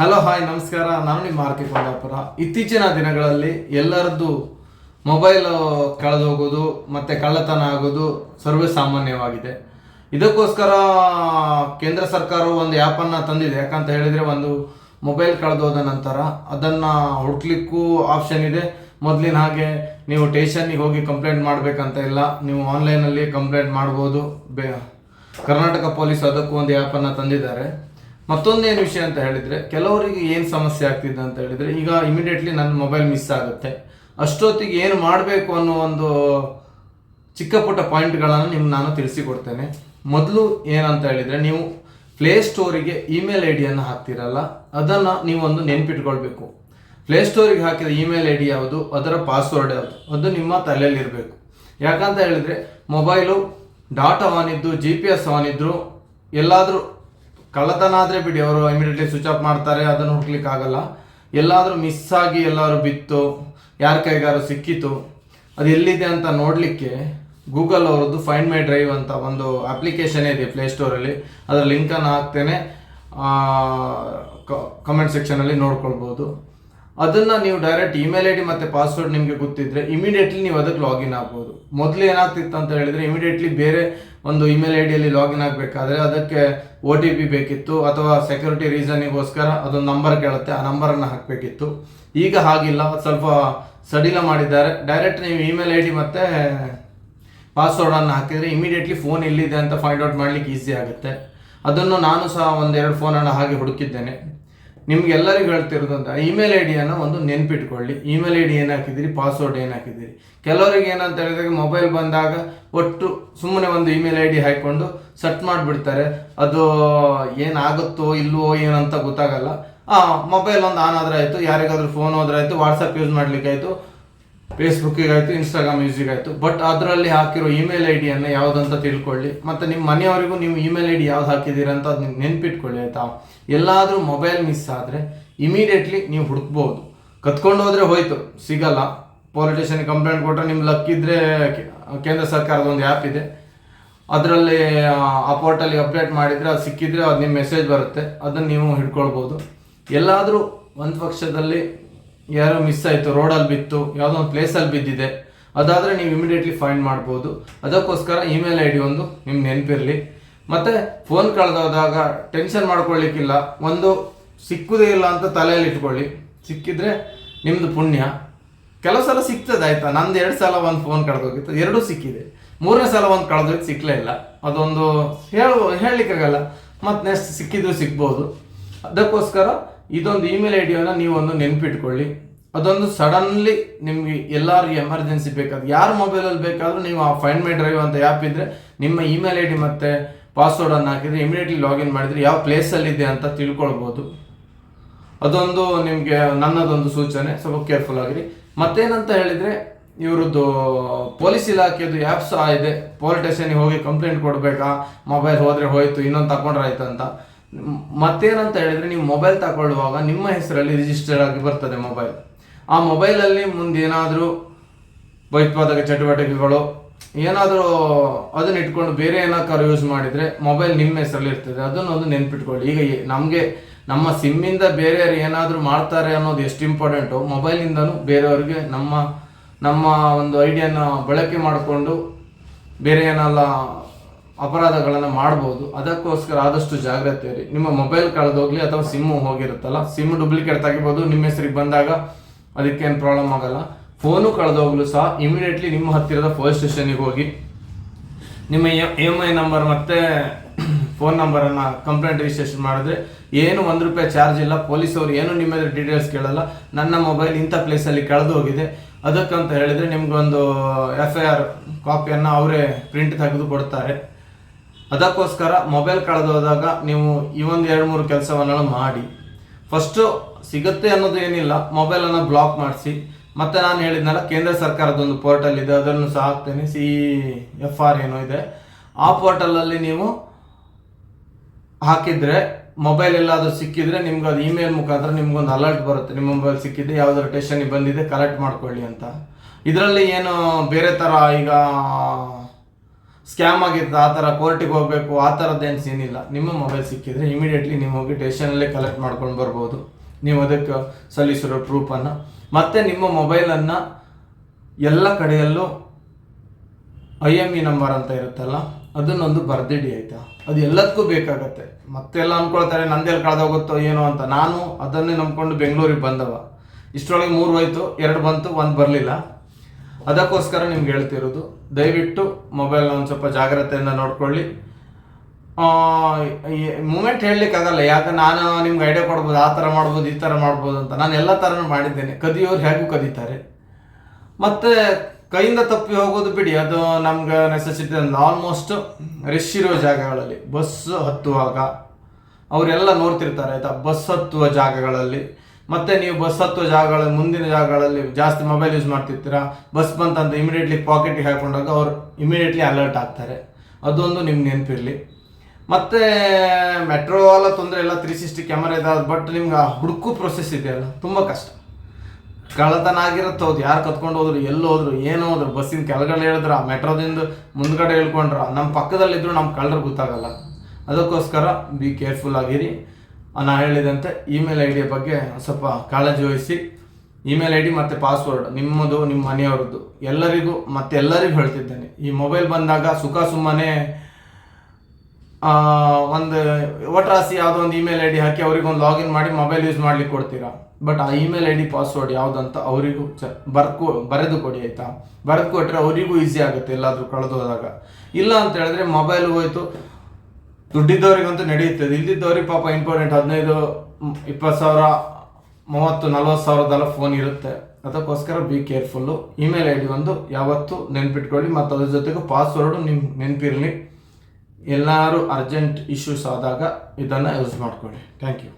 Hello hi ನಮಸ್ಕಾರ. ನಾನು ನಿಮ್ಮ ಆರ್ ಕೆ ಕೊಂಡಾಪುರ. ಇತ್ತೀಚಿನ ದಿನಗಳಲ್ಲಿ ಎಲ್ಲರದ್ದು ಮೊಬೈಲ್ ಕಳೆದು ಹೋಗೋದು ಮತ್ತೆ ಕಳ್ಳತನ ಆಗೋದು ಸರ್ವೇ ಸಾಮಾನ್ಯವಾಗಿದೆ. ಇದಕ್ಕೋಸ್ಕರ, ಕೇಂದ್ರ ಸರ್ಕಾರವು ಒಂದು ಆ್ಯಪನ್ನು ತಂದಿದೆ. ಯಾಕಂತ ಹೇಳಿದರೆ ಒಂದು ಮೊಬೈಲ್ ಕಳೆದೋದ ನಂತರ ಅದನ್ನು ಹುಡುಕ್ಲಿಕ್ಕೂ ಆಪ್ಷನ್ ಇದೆ. ಮೊದಲಿನ ಹಾಗೆ ನೀವು ಸ್ಟೇಷನ್ನಿಗೆ ಹೋಗಿ ಕಂಪ್ಲೇಂಟ್ ಮಾಡಬೇಕಂತ ಇಲ್ಲ. ನೀವು ಆನ್ಲೈನಲ್ಲಿ ಕಂಪ್ಲೇಂಟ್ ಮಾಡ್ಬೋದು. ಬೇ, ಕರ್ನಾಟಕ ಪೊಲೀಸ್ ಅದಕ್ಕೂ ಒಂದು ಆ್ಯಪನ್ನು ತಂದಿದ್ದಾರೆ. ಮತ್ತೊಂದೇನು ವಿಷಯ ಅಂತ ಹೇಳಿದ್ರೆ, ಕೆಲವರಿಗೆ ಏನು ಸಮಸ್ಯೆ ಆಗ್ತಿದೆ ಅಂತ ಹೇಳಿದ್ರೆ, ಈಗ ಇಮಿಡಿಯೇಟ್ಲಿ ನನ್ನ ಮೊಬೈಲ್ ಮಿಸ್ ಆಗುತ್ತೆ. ಅಷ್ಟೊತ್ತಿಗೆ ಏನು ಮಾಡಬೇಕು ಅನ್ನೋ ಒಂದು ಚಿಕ್ಕ ಪುಟ್ಟ ಪಾಯಿಂಟ್ಗಳನ್ನು ನಿಮ್ಗೆ ನಾನು ತಿಳಿಸಿಕೊಡ್ತೇನೆ. ಮೊದಲು ಏನಂತ ಹೇಳಿದ್ರೆ, ನೀವು ಪ್ಲೇ ಸ್ಟೋರಿಗೆ ಇಮೇಲ್ ಐ ಡಿಯನ್ನು ಹಾಕ್ತಿರಲ್ಲ, ಅದನ್ನು ನೀವು ಒಂದು ನೆನ್ಪಿಟ್ಕೊಳ್ಬೇಕು ಪ್ಲೇ ಸ್ಟೋರಿಗೆ ಹಾಕಿದ ಇಮೇಲ್ ಐ ಡಿ ಯಾವುದು? ಅದರ ಪಾಸ್ವರ್ಡ್ ಯಾವುದು? ಅದು ನಿಮ್ಮ ತಲೆಯಲ್ಲಿರಬೇಕು. ಯಾಕಂತ ಹೇಳಿದ್ರೆ ಮೊಬೈಲು ಡಾಟಾ ಆನ್ ಇದ್ದು ಜಿ ಪಿ ಎಸ್ ಆನ್ ಇದ್ದರೂ ಎಲ್ಲಾದರೂ ಕಳ್ಳತನ ಆದರೆ ಬಿಡಿ, ಅವರು ಇಮಿಡಿಯೇಟ್ಲಿ ಸ್ವಿಚ್ ಆಫ್ ಮಾಡ್ತಾರೆ, ಅದನ್ನು ಹುಡ್ಕ್ಲಿಕ್ಕೆ ಆಗಲ್ಲ. ಎಲ್ಲಾದರೂ ಮಿಸ್ ಆಗಿ ಎಲ್ಲಾದರೂ ಬಿತ್ತು, ಯಾರ ಕೈಗಾರು ಸಿಕ್ಕಿತು ಅದು ಎಲ್ಲಿದೆ ಅಂತ ನೋಡಲಿಕ್ಕೆ ಗೂಗಲ್ ಅವರದ್ದು ಫೈಂಡ್ ಮೈ ಡ್ರೈವ್ ಅಂತ ಒಂದು ಅಪ್ಲಿಕೇಶನ್ ಇದೆ ಪ್ಲೇಸ್ಟೋರಲ್ಲಿ ಅದರ ಲಿಂಕನ್ನು ಹಾಕ್ತೇನೆ. ಕಮೆಂಟ್ ಸೆಕ್ಷನಲ್ಲಿ ನೋಡ್ಕೊಳ್ಬೋದು. ಅದನ್ನು ನೀವು ಡೈರೆಕ್ಟ್ ಇಮೇಲ್ ಐ ಡಿ ಮತ್ತು ಪಾಸ್ವರ್ಡ್ ನಿಮಗೆ ಗೊತ್ತಿದ್ರೆ ಇಮಿಡಿಯೇಟ್ಲಿ ನೀವು ಅದಕ್ಕೆ ಲಾಗಿನ್ ಆಗ್ಬೋದು. ಮೊದಲು ಏನಾಗ್ತಿತ್ತು ಅಂತ ಹೇಳಿದ್ರೆ ಇಮಿಡಿಯೇಟ್ಲಿ ಬೇರೆ ಒಂದು ಇಮೇಲ್ ಐ ಡಿಯಲ್ಲಿ ಲಾಗಿನ್ ಆಗಬೇಕಾದ್ರೆ ಅದಕ್ಕೆ ಒ ಟಿ ಪಿ ಬೇಕಿತ್ತು ಅಥವಾ ಸೆಕ್ಯೂರಿಟಿ ರೀಸನಿಗೋಸ್ಕರ ಅದೊಂದು ನಂಬರ್ ಕೇಳುತ್ತೆ, ಆ ನಂಬರನ್ನು ಹಾಕಬೇಕಿತ್ತು. ಈಗ ಹಾಗಿಲ್ಲ ಸ್ವಲ್ಪ ಸಡಿಲ ಮಾಡಿದ್ದಾರೆ. ಡೈರೆಕ್ಟ್ ನೀವು ಇಮೇಲ್ ಐ ಡಿ ಮತ್ತು ಪಾಸ್ವರ್ಡನ್ನು ಹಾಕಿದರೆ ಇಮಿಡಿಯೇಟ್ಲಿ ಫೋನ್ ಎಲ್ಲಿದೆ ಅಂತ ಫೈಂಡ್ ಔಟ್ ಮಾಡ್ಲಿಕ್ಕೆ ಈಸಿ ಆಗುತ್ತೆ. ಅದನ್ನು ನಾನು ಸಹ ಒಂದೆರಡು ಫೋನನ್ನು ಹಾಗೆ ಹುಡುಕಿದ್ದೇನೆ. ನಿಮ್ಗೆ ಎಲ್ಲರಿಗೂ ಹೇಳ್ತಿರೋದು ಅಂತ. ಇಮೇಲ್ ಐ ಡಿಯನ್ನು ಒಂದು ನೆನ್ಪಿಟ್ಕೊಳ್ಳಿ. ಇಮೇಲ್ ಐ ಡಿ ಏನು ಹಾಕಿದ್ದೀರಿ ಪಾಸ್ವರ್ಡ್ ಏನು ಹಾಕಿದ್ದೀರಿ ಕೆಲವರಿಗೆ ಏನಂತ ಹೇಳಿದಾಗ ಮೊಬೈಲ್ ಬಂದಾಗ ಒಟ್ಟು ಸುಮ್ಮನೆ ಒಂದು ಇಮೇಲ್ ಐ ಡಿ ಹಾಕ್ಕೊಂಡು ಸೆಟ್ ಮಾಡಿಬಿಡ್ತಾರೆ. ಅದು ಏನಾಗುತ್ತೋ, ಇಲ್ವೋ ಏನಂತ ಗೊತ್ತಾಗಲ್ಲ. ಆ ಮೊಬೈಲ್ ಒಂದು ಆನ್ ಆದ್ರೆ ಆಯಿತು. ಯಾರಿಗಾದ್ರೂ ಫೋನ್ ಹೋದ್ರೆ ಆಯಿತು. ವಾಟ್ಸಪ್ ಯೂಸ್ ಮಾಡ್ಲಿಕ್ಕೆ ಆಯಿತು. ಫೇಸ್ಬುಕ್ಕಿಗೆ ಆಯಿತು ಇನ್ಸ್ಟಾಗ್ರಾಮ್ ಯೂಸಿಗಾಯಿತು ಬಟ್ ಅದರಲ್ಲಿ ಹಾಕಿರೋ ಇಮೇಲ್ ಐ ಡಿಯನ್ನು ಯಾವುದಂತ ತಿಳ್ಕೊಳ್ಳಿ. ಮತ್ತು ನಿಮ್ಮ ಮನೆಯವರಿಗೂ ನೀವು ಇಮೇಲ್ ಐ ಡಿ ಯಾವ್ದು ಹಾಕಿದ್ದೀರಾ ಅಂತ ಅದು ನೆನ್ಪಿಟ್ಕೊಳ್ಳಿ, ಆಯಿತಾ? ಎಲ್ಲಾದರೂ ಮೊಬೈಲ್ ಮಿಸ್ ಆದರೆ ಇಮಿಡಿಯೇಟ್ಲಿ ನೀವು ಹುಡುಕ್ಬೋದು. ಕತ್ಕೊಂಡು ಹೋದರೆ ಹೋಯ್ತು, ಸಿಗಲ್ಲ. ಪೊಲೀಸ್ ಸ್ಟೇಷನ್ಗೆ ಕಂಪ್ಲೇಂಟ್ ಕೊಟ್ಟರೆ ನಿಮ್ಮ ಲಕ್ ಇದ್ದರೆ ಕೇಂದ್ರ ಸರ್ಕಾರದ ಒಂದು ಆ್ಯಪ್ ಇದೆ. ಅದರಲ್ಲಿ, ಆ ಪೋರ್ಟಲ್ಲಿ ಅಪ್ಡೇಟ್ ಮಾಡಿದರೆ ಅದು ಸಿಕ್ಕಿದ್ರೆ ಅದು ನಿಮ್ಮ ಮೆಸೇಜ್ ಬರುತ್ತೆ. ಅದನ್ನು ನೀವು ಹಿಡ್ಕೊಳ್ಬೋದು. ಎಲ್ಲಾದರೂ ಒಂದು ಪಕ್ಷದಲ್ಲಿ ಯಾರೋ ಮಿಸ್ ಆಯಿತು ರೋಡಲ್ಲಿ ಬಿತ್ತು, ಯಾವುದೋ ಒಂದು ಪ್ಲೇಸಲ್ಲಿ ಬಿದ್ದಿದೆ. ಅದಾದರೆ ನೀವು ಇಮಿಡಿಯೇಟ್ಲಿ ಫೈಂಡ್ ಮಾಡ್ಬೋದು. ಅದಕ್ಕೋಸ್ಕರ ಇಮೇಲ್ ಐ ಡಿ ಒಂದು ನಿಮ್ಗೆ ನೆನಪಿರಲಿ. ಮತ್ತು ಫೋನ್ ಕಳೆದೋದಾಗ ಟೆನ್ಷನ್ ಮಾಡ್ಕೊಳ್ಳಿಕ್ಕಿಲ್ಲ ಒಂದು ಸಿಕ್ಕುದೇ ಇಲ್ಲ ಅಂತ ತಲೆಯಲ್ಲಿ ಇಟ್ಕೊಳ್ಳಿ. ಸಿಕ್ಕಿದ್ರೆ ನಿಮ್ಮದು ಪುಣ್ಯ. ಕೆಲವು ಸಲ ಸಿಗ್ತದೆ, ಆಯಿತಾ? ನಂದು ಎರಡು ಸಲ ಒಂದು ಫೋನ್ ಕಳೆದೋಗಿತ್ತು, ಎರಡೂ ಸಿಕ್ಕಿದೆ. ಮೂರನೇ ಸಲ ಒಂದು ಕಳೆದೋಗಿ ಸಿಕ್ಕಲೇ ಇಲ್ಲ. ಅದೊಂದು ಹೇಳು, ಹೇಳಲಿಕ್ಕಾಗಲ್ಲ. ಮತ್ತು ನೆಕ್ಸ್ಟ್ ಸಿಕ್ಕಿದ್ರು ಸಿಗ್ಬೋದು. ಅದಕ್ಕೋಸ್ಕರ ಇದೊಂದು ಇಮೇಲ್ ಐ ಡಿಯನ್ನು ನೀವು ಒಂದು ನೆನ್ಪಿಟ್ಕೊಳ್ಳಿ. ಅದೊಂದು ಸಡನ್ಲಿ ನಿಮಗೆ ಎಲ್ಲರಿಗೂ ಎಮರ್ಜೆನ್ಸಿ ಬೇಕಾದ್ರೆ ಯಾರ ಮೊಬೈಲಲ್ಲಿ ಬೇಕಾದರೂ ನೀವು ಆ ಫೈಂಡ್ ಮೈ ಡ್ರೈವ್ ಅಂತ ಆ್ಯಪ್ ಇದ್ದರೆ ನಿಮ್ಮ ಇಮೇಲ್ ಐ ಡಿ ಮತ್ತು ಪಾಸ್ವರ್ಡನ್ನು ಹಾಕಿದರೆ ಇಮಿಡಿಯೇಟ್ಲಿ ಲಾಗಿನ್ ಮಾಡಿದರೆ ಯಾವ ಪ್ಲೇಸಲ್ಲಿದೆ ಅಂತ ತಿಳ್ಕೊಳ್ಬೋದು. ಅದೊಂದು ನಿಮಗೆ ನನ್ನದೊಂದು ಸೂಚನೆ ಸ್ವಲ್ಪ ಕೇರ್ಫುಲ್ ಆಗಿರಿ. ಮತ್ತೇನಂತ ಹೇಳಿದರೆ, ಇವ್ರದ್ದು ಪೊಲೀಸ್ ಇಲಾಖೆದು ಆ್ಯಪ್ ಸಹ ಇದೆ. ಪೊಲೀಸ್ ಸ್ಟೇಷನ್ಗೆ ಹೋಗಿ ಕಂಪ್ಲೇಂಟ್ ಕೊಡಬೇಕಾ? ಮೊಬೈಲ್ ಹೋದರೆ ಹೋಯಿತು, ಇನ್ನೊಂದು ತಗೊಂಡ್ರೆ ಆಯ್ತು ಅಂತ. ಮತ್ತೇನಂತ ಹೇಳಿದರೆ ನೀವು ಮೊಬೈಲ್ ತಗೊಳ್ಳುವಾಗ ನಿಮ್ಮ ಹೆಸರಲ್ಲಿ ರಿಜಿಸ್ಟರ್ ಆಗಿ ಬರ್ತದೆ ಮೊಬೈಲ್. ಆ ಮೊಬೈಲಲ್ಲಿ ಮುಂದೆ ಏನಾದರೂ ಭಯೋತ್ಪಾದಕ ಚಟುವಟಿಕೆಗಳು, ಏನಾದರೂ ಅದನ್ನ ಇಟ್ಕೊಂಡು ಬೇರೆ ಏನಾದ್ರು ಯೂಸ್ ಮಾಡಿದರೆ ಮೊಬೈಲ್ ನಿಮ್ಮ ಹೆಸರಲ್ಲಿ ಇರ್ತದೆ. ಅದನ್ನೊಂದು ನೆನ್ಪಿಟ್ಕೊಳ್ಳಿ. ಈಗ ನಮಗೆ ನಮ್ಮ ಸಿಮ್ಮಿಂದ ಬೇರೆಯವರು ಏನಾದರೂ ಮಾಡ್ತಾರೆ ಅನ್ನೋದು ಎಷ್ಟು ಇಂಪಾರ್ಟೆಂಟು ಮೊಬೈಲಿಂದನೂ ಬೇರೆಯವರಿಗೆ ನಮ್ಮ ನಮ್ಮ ಒಂದು ಐಡಿಯಾನ ಬಳಕೆ ಮಾಡಿಕೊಂಡು ಬೇರೆ ಏನೆಲ್ಲ ಅಪರಾಧಗಳನ್ನು ಮಾಡ್ಬೋದು. ಅದಕ್ಕೋಸ್ಕರ ಆದಷ್ಟು ಜಾಗ್ರತೆ ಇರಿ. ನಿಮ್ಮ ಮೊಬೈಲ್ ಕಳೆದೋಗ್ಲಿ ಅಥವಾ ಸಿಮ್ಮು ಹೋಗಿರುತ್ತಲ್ಲ ಸಿಮ್ ಡೂಪ್ಲಿಕೇಟ್ ತೆಗಿಬೋದು. ನಿಮ್ಮ ಹೆಸರಿಗೆ ಬಂದಾಗ ಅದಕ್ಕೇನು ಪ್ರಾಬ್ಲಮ್ ಆಗಲ್ಲ. ಫೋನು ಕಳೆದೋಗ್ಲು ಸಹ ಇಮಿಡಿಯೇಟ್ಲಿ ನಿಮ್ಮ ಹತ್ತಿರದ ಪೊಲೀಸ್ ಸ್ಟೇಷನಿಗೆ ಹೋಗಿ. ನಿಮ್ಮ ಎಂ ಐ ನಂಬರ್ ಮತ್ತೆ ಫೋನ್ ನಂಬರನ್ನು ಕಂಪ್ಲೇಂಟ್ ರಿಜಿಸ್ಟ್ರೇಷನ್ ಮಾಡಿದ್ರೆ ಏನು ಒಂದು ರೂಪಾಯಿ ಚಾರ್ಜ್ ಇಲ್ಲ. ಪೊಲೀಸವರು ಏನು ನಿಮ್ಮ ಡೀಟೇಲ್ಸ್ ಕೇಳಲ್ಲ. ನನ್ನ ಮೊಬೈಲ್ ಇಂಥ ಪ್ಲೇಸಲ್ಲಿ ಕಳೆದು ಹೋಗಿದೆ. ಅದಕ್ಕಂತ ಹೇಳಿದರೆ ನಿಮಗೊಂದು ಎಫ್ ಐ ಆರ್ ಕಾಪಿಯನ್ನು ಅವರೇ ಪ್ರಿಂಟ್ ತೆಗೆದು ಕೊಡ್ತಾರೆ. ಅದಕ್ಕೋಸ್ಕರ ಮೊಬೈಲ್ ಕಳೆದೋದಾಗ ನೀವು ಈ ಒಂದು ಎರಡು ಮೂರು ಕೆಲಸವನ್ನು ಮಾಡಿ. ಫಸ್ಟು ಸಿಗುತ್ತೆ ಅನ್ನೋದು ಏನಿಲ್ಲ ಮೊಬೈಲನ್ನು ಬ್ಲಾಕ್ ಮಾಡಿಸಿ. ಮತ್ತೆ ನಾನು ಹೇಳಿದ್ನಲ್ಲ, ಕೇಂದ್ರ ಸರ್ಕಾರದ ಒಂದು ಪೋರ್ಟಲ್ ಇದೆ, ಅದನ್ನು ಸಹ ಹಾಕ್ತೇನೆ. ಸಿ ಎಫ್ ಆರ್ ಏನೋ ಇದೆ. ಆ ಪೋರ್ಟಲಲ್ಲಿ ನೀವು ಹಾಕಿದ್ರೆ, ಮೊಬೈಲ್ ಎಲ್ಲಾದರೂ ಸಿಕ್ಕಿದ್ರೆ ನಿಮ್ಗೆ ಅದು ಇಮೇಲ್ ಮುಖಾಂತರ ನಿಮ್ಗೊಂದು ಅಲರ್ಟ್ ಬರುತ್ತೆ. ನಿಮ್ಮ ಮೊಬೈಲ್ ಸಿಕ್ಕಿದೆ, ಯಾವ್ದಾದ್ರು ಟೇಷನಿಗೆ ಬಂದಿದೆ ಕಲೆಕ್ಟ್ ಮಾಡ್ಕೊಳ್ಳಿ ಅಂತ. ಇದರಲ್ಲಿ ಏನು ಬೇರೆ ಥರ ಈಗ ಸ್ಕ್ಯಾಮ್ ಆಗಿರ್ತದೆ ಆ ಥರ ಕೋರ್ಟಿಗೆ ಹೋಗಬೇಕು, ಆ ಥರದ್ದೇನು ಸೀನ್ ಇಲ್ಲ. ನಿಮ್ಮ ಮೊಬೈಲ್ ಸಿಕ್ಕಿದ್ರೆ ಇಮಿಡಿಯೇಟ್ಲಿ ನೀವು ಹೋಗಿ ಟೇಷನಲ್ಲೇ ಕಲೆಕ್ಟ್ ಮಾಡ್ಕೊಂಡು ಬರ್ಬೋದು. ನೀವು ಅದಕ್ಕೆ ಸಲ್ಲಿಸಿರೋ ಪ್ರೂಫನ್ನು ಮತ್ತು ನಿಮ್ಮ ಮೊಬೈಲನ್ನು ಎಲ್ಲ ಕಡೆಯಲ್ಲೂ ಐ ಎಂ ಇ ನಂಬರ್ ಅಂತ ಇರುತ್ತಲ್ಲ, ಅದನ್ನೊಂದು ಬರ್ದಿಡಿ ಆಯಿತಾ? ಅದು ಎಲ್ಲದಕ್ಕೂ ಬೇಕಾಗತ್ತೆ. ಮತ್ತೆಲ್ಲ ಅಂದ್ಕೊಳ್ತಾರೆ ನಂದೆಲ್ಲಿ ಕಳೆದೋಗುತ್ತೋ ಏನೋ ಅಂತ. ನಾನು ಅದನ್ನೇ ನಂಬ್ಕೊಂಡು ಬೆಂಗಳೂರಿಗೆ ಬಂದವ. ಇಷ್ಟರೊಳಗೆ ಮೂರು ಹೋಯ್ತು, ಎರಡು ಬಂತು, ಒಂದು ಬರಲಿಲ್ಲ. ಅದಕ್ಕೋಸ್ಕರ ನಿಮ್ಗೆ ಹೇಳ್ತಿರೋದು ದಯವಿಟ್ಟು ಮೊಬೈಲ್ನ ಒಂದು ಸ್ವಲ್ಪ ಜಾಗ್ರತೆಯಿಂದ ನೋಡ್ಕೊಳ್ಳಿ. ಮೂಮೆಂಟ್ ಹೇಳಲಿಕ್ಕಾಗಲ್ಲ ಯಾಕೆ ನಾನು ನಿಮ್ಗೆ ಐಡಿಯಾ ಕೊಡ್ಬೋದು, ಆ ಥರ ಮಾಡ್ಬೋದು, ಈ ಥರ ಮಾಡ್ಬೋದು ಅಂತ. ನಾನು ಎಲ್ಲ ಥರನೂ ಮಾಡಿದ್ದೇನೆ. ಕದಿಯೋರು ಹೇಗೂ ಕದೀತಾರೆ. ಮತ್ತೆ ಕೈಯಿಂದ ತಪ್ಪಿ ಹೋಗೋದು ಬಿಡಿ, ಅದು ನಮ್ಗೆ ನೆಸೆಸಿಟಿ ಆಲ್ಮೋಸ್ಟ್ ರಶ್ ಇರೋ ಜಾಗಗಳಲ್ಲಿ. ಬಸ್ ಹತ್ತುವಾಗ, ಅವರೆಲ್ಲ ನೋಡ್ತಿರ್ತಾರೆ, ಆಯಿತಾ? ಬಸ್ ಹತ್ತುವ ಜಾಗಗಳಲ್ಲಿ. ಮತ್ತೆ ನೀವು ಬಸ್ ಹತ್ತುವ ಜಾಗಗಳ ಮುಂದಿನ ಜಾಗಗಳಲ್ಲಿ ಜಾಸ್ತಿ ಮೊಬೈಲ್ ಯೂಸ್ ಮಾಡ್ತಿರ್ತೀರಾ? ಬಸ್ ಬಂತಂತ ಇಮಿಡಿಯೇಟ್ಲಿ ಪಾಕೆಟ್ಗೆ ಹಾಕೊಂಡಾಗ ಅವ್ರು ಇಮಿಡಿಯೇಟ್ಲಿ ಅಲರ್ಟ್ ಆಗ್ತಾರೆ. ಅದೊಂದು ನಿಮ್ಗೆ ನೆನಪಿರಲಿ. ಮತ್ತೆ ಮೆಟ್ರೋ ಎಲ್ಲ ತೊಂದರೆ ಇಲ್ಲ ತ್ರೀ ಸಿಕ್ಸ್ಟಿ ಕ್ಯಾಮರಾ ಇದಾವೆ ಬಟ್ ನಿಮ್ಗೆ ಆ ಹುಡುಕು ಪ್ರೊಸೆಸ್ ಇದೆಯಲ್ಲ, ತುಂಬ ಕಷ್ಟ. ಕಳ್ಳತನ ಆಗಿರುತ್ತೆ ಹೌದು, ಯಾರು ಕತ್ಕೊಂಡು ಹೋದ್ರು, ಎಲ್ಲಿ ಹೋದ್ರು, ಏನು ಹೋದ್ರು, ಬಸ್ಸಿನ ಕೆಳಗಡೆ ಹೇಳಿದ್ರ ಮೆಟ್ರೋದಿಂದ ಮುಂದ್ಗಡೆ ಹೇಳ್ಕೊಂಡ್ರ ನಮ್ಮ ಪಕ್ಕದಲ್ಲಿದ್ದರೂ ನಮ್ಮ ಕಳ್ಳರು ಗೊತ್ತಾಗಲ್ಲ. ಅದಕ್ಕೋಸ್ಕರ ಬಿ ಕೇರ್ಫುಲ್ ಆಗಿರಿ. ನಾ ಹೇಳಿದಂತೆ ಇಮೇಲ್ ಐ ಡಿಯ ಬಗ್ಗೆ ಸ್ವಲ್ಪ ಕಾಳಜಿ ವಹಿಸಿ. ಇಮೇಲ್ ಐ ಡಿ ಮತ್ತು ಪಾಸ್ವರ್ಡ್ ನಿಮ್ಮದು, ನಿಮ್ಮ ಮನೆಯವ್ರದ್ದು, ಎಲ್ಲರಿಗೂ ಮತ್ತೆ ಎಲ್ಲರಿಗೂ ಹೇಳ್ತಿದ್ದೇನೆ. ಈ ಮೊಬೈಲ್ ಬಂದಾಗ ಸುಖ ಸುಮ್ಮನೆ ಒಂದು ಒಟ್ರಾಸಿ ಯಾವುದೋ ಒಂದು ಇಮೇಲ್ ಐ ಡಿ ಹಾಕಿ ಅವ್ರಿಗೆ ಒಂದು ಲಾಗಿನ್ ಮಾಡಿ ಮೊಬೈಲ್ ಯೂಸ್ ಮಾಡ್ಲಿಕ್ಕೆ ಕೊಡ್ತೀರಾ? ಬಟ್ ಆ ಇಮೇಲ್ ಐ ಡಿ ಪಾಸ್ವರ್ಡ್ ಯಾವುದಂತ ಅವರಿಗೂ ಚ, ಬರ್ಕೊ, ಬರೆದು ಕೊಡಿ ಆಯಿತಾ? ಬರೆದು ಕೊಟ್ಟರೆ ಅವರಿಗೂ ಈಸಿ ಆಗುತ್ತೆ ಎಲ್ಲಾದರೂ ಕಳೆದು ಹೋದಾಗ ಇಲ್ಲ ಅಂತ ಹೇಳಿದ್ರೆ ಮೊಬೈಲ್ ಹೋಯ್ತು ದುಡ್ಡಿದ್ದವ್ರಿಗಂತೂ ನಡೆಯುತ್ತದೆ ಇಲ್ದಿದ್ದವ್ರಿಗೆ ಪಾಪ ಇಂಪಾರ್ಟೆಂಟ್ ಹದಿನೈದು, ಇಪ್ಪತ್ತು ಸಾವಿರ, ಮೂವತ್ತು, ನಲ್ವತ್ತು ಸಾವಿರದೆಲ್ಲ ಫೋನ್ ಇರುತ್ತೆ. ಅದಕ್ಕೋಸ್ಕರ be careful email I D ಒಂದು ಯಾವತ್ತೂ ನೆನ್ಪಿಟ್ಕೊಳ್ಳಿ. ಮತ್ತು ಅದ್ರ ಜೊತೆಗೂ ಪಾಸ್ವರ್ಡು ನಿಮ್ಮ ನೆನಪಿರಲಿ. ಎಲ್ಲರೂ ಅರ್ಜೆಂಟ್ ಇಶ್ಯೂಸ್ ಆದಾಗ ಇದನ್ನು ಯೂಸ್ ಮಾಡ್ಕೊಳ್ಳಿ. Thank you